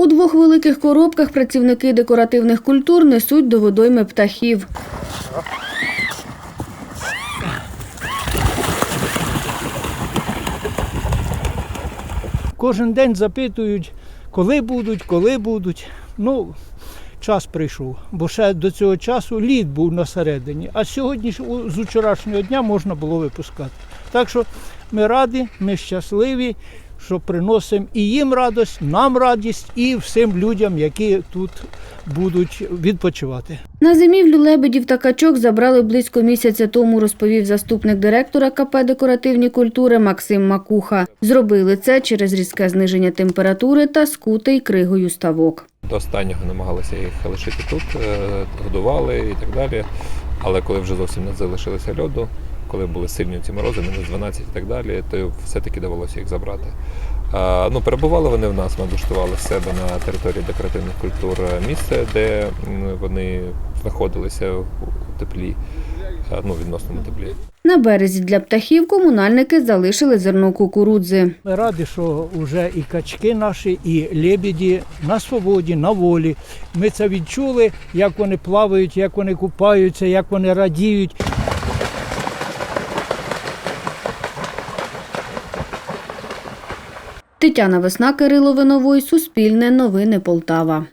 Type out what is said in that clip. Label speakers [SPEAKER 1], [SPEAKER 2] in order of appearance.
[SPEAKER 1] У двох великих коробках працівники декоративних культур несуть до водойми птахів.
[SPEAKER 2] Кожен день запитують, коли будуть, коли будуть. Ну, час прийшов, бо ще до цього часу лід був на середині, а сьогодні з вчорашнього дня можна було випускати. Так що ми раді, ми щасливі, що приносимо і їм радість, нам радість, і всім людям, які тут будуть відпочивати.
[SPEAKER 1] На зимівлю лебедів та качок забрали близько місяця тому, розповів заступник директора КП «Декоративні культури» Максим Макуха. Зробили це через різке зниження температури та скутий кригою ставок.
[SPEAKER 3] До останнього намагалися їх лишити тут, е, годували і так далі. Але коли вже зовсім не залишилося льоду, коли були сильні ці морози, мінус 12 і так далі, то все-таки довелося їх забрати. А, ну, перебували вони в нас, ми облаштували в себе на території декоративних культур місце, де вони знаходилися у теплі, ну, відносному теплі.
[SPEAKER 1] На березі для птахів комунальники залишили зерно кукурудзи.
[SPEAKER 2] Ми раді, що вже і качки наші, і лебеді на свободі, на волі. Ми це відчули, як вони плавають, як вони купаються, як вони радіють.
[SPEAKER 1] Тетяна Весна, Кирило Виновой, Суспільне новини Полтава.